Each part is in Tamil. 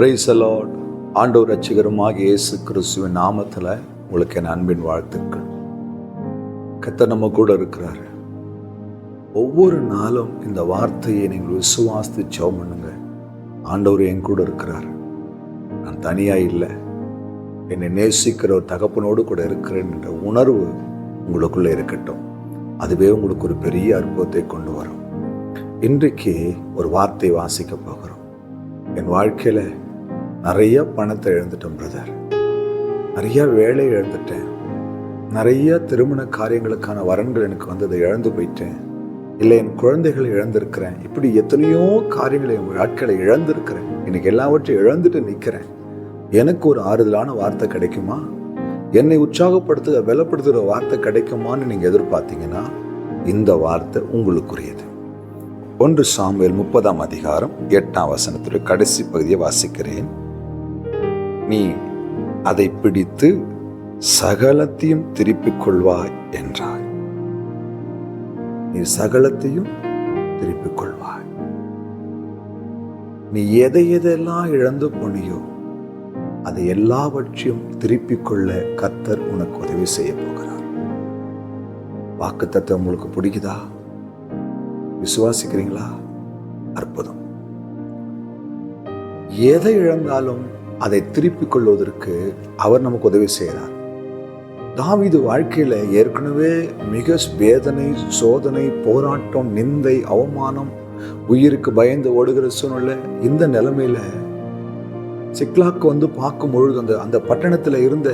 பிரைசலாட் ஆண்டவர் ரட்சிகருமாக இயேசு கிறிஸ்துவின் நாமத்தில் உங்களுக்கு என் அன்பின் வாழ்த்துக்கள். கத்த நம்ம கூட இருக்கிறாரு. ஒவ்வொரு நாளும் இந்த வார்த்தையை நீங்கள் விசுவாசித்து ஜெபம் பண்ணுங்க. ஆண்டவர் என் கூட இருக்கிறார். நான் தனியாக இல்லை. என்னை நேசிக்கிற ஒரு தகப்பனோடு கூட இருக்கிறேன் என்ற உணர்வு உங்களுக்குள்ளே இருக்கட்டும். அதுவே உங்களுக்கு ஒரு பெரிய அற்புதத்தை கொண்டு வரும். இன்றைக்கு ஒரு வார்த்தை வாசிக்க போகிறோம். என் வாழ்க்கையில் நிறைய பணத்தை இழந்துட்டேன் பிரதர் நிறைய வேலை இழந்துட்டேன். நிறைய திருமண காரியங்களுக்கான வரன்கள் எனக்கு வந்ததை இழந்து போயிட்டேன். இல்லை என் குழந்தைகளை இழந்திருக்கிறேன். இப்படி எத்தனையோ காரியங்களை என் வாழ்க்கையில இழந்திருக்கிறேன். இன்னைக்கு எல்லாவற்றையும் இழந்துட்டு நிற்கிறேன். எனக்கு ஒரு ஆறுதலான வார்த்தை கிடைக்குமா? என்னை உற்சாகப்படுத்துகிற வெலப்படுத்துகிற வார்த்தை கிடைக்குமான்னு நீங்கள் எதிர்பார்த்தீங்கன்னா இந்த வார்த்தை உங்களுக்குரியது. ஒன்று சாமுவேல் முப்பதாம் அதிகாரம் எட்டாம் வசனத்துடைய கடைசி பகுதியை வாசிக்கிறேன். நீ அதை பிடித்து சகலத்தையும் திருப்பிக் கொள்வாய் என்றாய். நீ சகலத்தையும் திருப்பிக் கொள்வாய் நீ எதை எதெல்லாம் இழந்து போனியோ அதை எல்லாவற்றையும் திருப்பிக் கொள்ள கத்தர் உனக்கு உதவி செய்ய போகிறார். வாக்குத்தத்தம் உங்களுக்கு பிடிக்குதா விசுவாசிக்கிறீங்களா? அற்புதம். எதை இழந்தாலும் அதை திருப்பிக் கொள்வதற்கு அவர் நமக்கு உதவி செய்கிறார். தாவிது வாழ்க்கையில் ஏற்கனவே மிக வேதனை சோதனை போராட்டம் நிந்தை அவமானம் உயிருக்கு பயந்து ஓடுகிற சூழ்நிலை இந்த நிலைமையில சிக்லாக்கு வந்து பார்க்கும் பொழுது அந்த அந்த பட்டணத்தில் இருந்த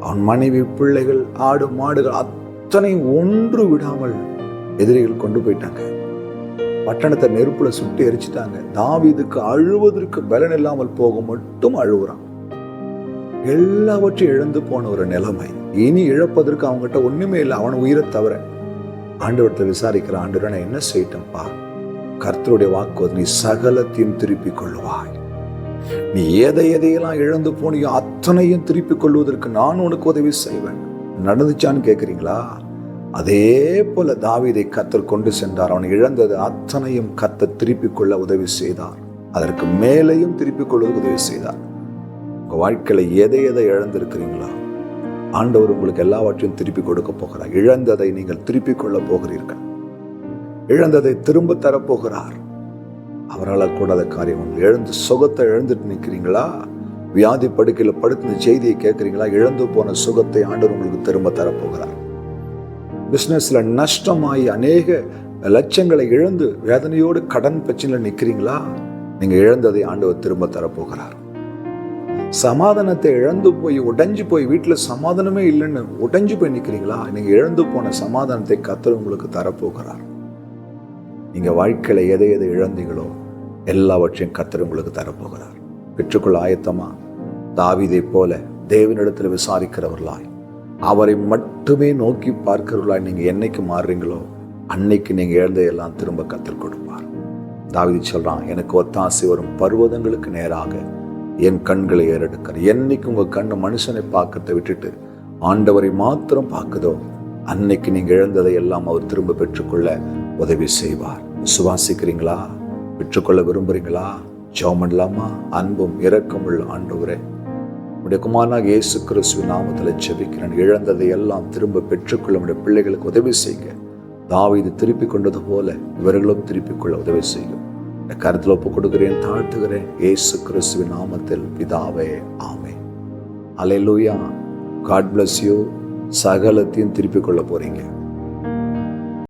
அவன் மனைவி பிள்ளைகள் ஆடு மாடுகள் அத்தனை ஒன்று விடாமல் எதிரிகள் கொண்டு போயிட்டாங்க. பட்டணத்தை நெருப்புல சுட்டு எரிச்சிட்டாங்க. தாவிதுக்கு அழுவதற்கு பலன் இல்லாமல் போக மட்டும் அழுகுறான் எல்லாவற்றையும் இழந்து போன ஒரு நிலைமை. இனி இழப்பதற்கு அவங்ககிட்ட ஒண்ணுமே இல்லை. அவன் உயிரை தவிர. ஆண்டவரத்தை விசாரிக்கிற ஆண்டு நான் என்ன செய்யிட்டேன்ப்பா? கர்த்தருடைய வாக்கு நீ சகலத்தையும் திருப்பிக் கொள்ளுவாய். நீ எதை எதையெல்லாம் இழந்து போனியோ அத்தனையும் திருப்பிக் கொள்வதற்கு நான் உனக்கு உதவி செய்வேன். நடந்துச்சான்னு கேட்குறீங்களா அதே போல தாவீதை கத்தர் கொண்டு சென்றார். அவன் இழந்தது அத்தனையும் கத்த திருப்பிக் கொள்ள உதவி செய்தார். அதற்கு மேலேயும் திருப்பிக் கொள்வதற்கு உதவி செய்தார். உங்க வாழ்க்கையில எதை எதை இழந்திருக்கிறீங்களா ஆண்டவர் உங்களுக்கு எல்லாவற்றையும் திருப்பி கொடுக்க போகிறார். இழந்ததை நீங்கள் திருப்பிக் கொள்ள போகிறீர்கள். இழந்ததை திரும்ப தரப்போகிறார் அவரால் கூடாத காரியம் எழுந்து சுகத்தை இழந்துட்டு நிற்கிறீங்களா வியாதி படுக்கையில் படுத்து செய்தியை கேட்குறீங்களா? இழந்து போன சுகத்தை ஆண்டவர் உங்களுக்கு திரும்ப தரப்போகிறார் பிஸ்னஸில் நஷ்டமாகி அநேக லட்சங்களை இழந்து வேதனையோடு கடன் பிரச்சனையில் நிற்கிறீங்களா நீங்கள் இழந்ததை ஆண்டவர் திரும்ப தரப்போகிறார். சமாதானத்தை இழந்து போய் உடைஞ்சு போய் வீட்டில் சமாதானமே இல்லைன்னு உடைஞ்சு போய் நிற்கிறீங்களா நீங்கள் இழந்து போன சமாதானத்தை கத்தர் உங்களுக்கு தரப்போகிறார். நீங்கள் வாழ்க்கையில் எதை எதை இழந்தீங்களோ எல்லாவற்றையும் கத்தர் உங்களுக்கு தரப்போகிறார். பெற்றுக்கொள்ள ஆயத்தமா. தாவிதை போல தேவனிடத்தில் விசாரிக்கிறவர்களாய். அவரை மட்டுமே நோக்கி பார்க்கிறவர்களா நீங்கள் என்னைக்கு மாறுறீங்களோ அன்னைக்கு நீங்கள் இழந்தையெல்லாம் திரும்ப கத்தர் கொடுப்பார். தாவிதி சொல்கிறான் எனக்கு ஒத்தாசை வரும் பர்வதங்களுக்கு நேராக என் கண்களை ஏறெடுக்கிற என்னைக்கு உங்கள் கண்ணு மனுஷனை பார்க்கறதை விட்டுட்டு ஆண்டவரை மாத்திரம் பார்க்குதோ அன்னைக்கு நீங்கள் இழந்ததை எல்லாம் அவர் திரும்ப பெற்றுக்கொள்ள உதவி செய்வார். விசுவாசிக்கிறீங்களா? பெற்றுக்கொள்ள விரும்புகிறீங்களா ஜெபம் பண்ணலாமா? அன்பும் இரக்கமுள்ள ஆண்டவரே உடைய குமாரனாக இயேசு கிறிஸ்துவின் நாமத்தில் ஜெபிக்கிறேன். இழந்ததை எல்லாம் திரும்ப பெற்றுக்கொள்ள உடைய பிள்ளைகளுக்கு உதவி செய்யுங்க. தாவீது திருப்பி கொண்டது போல இவர்களும் திருப்பிக் கொள்ள உதவி செய்யும். இந்த கருத்தில் ஒப்பு கொடுக்கிறேன் தாழ்த்துகிறேன். இயேசு கிறிஸ்துவின் நாமத்தில் பிதாவே ஆமே அலையிலூயா காட் பிளஸ் யூ சகலத்தையும் திருப்பிக் கொள்ள போறீங்க.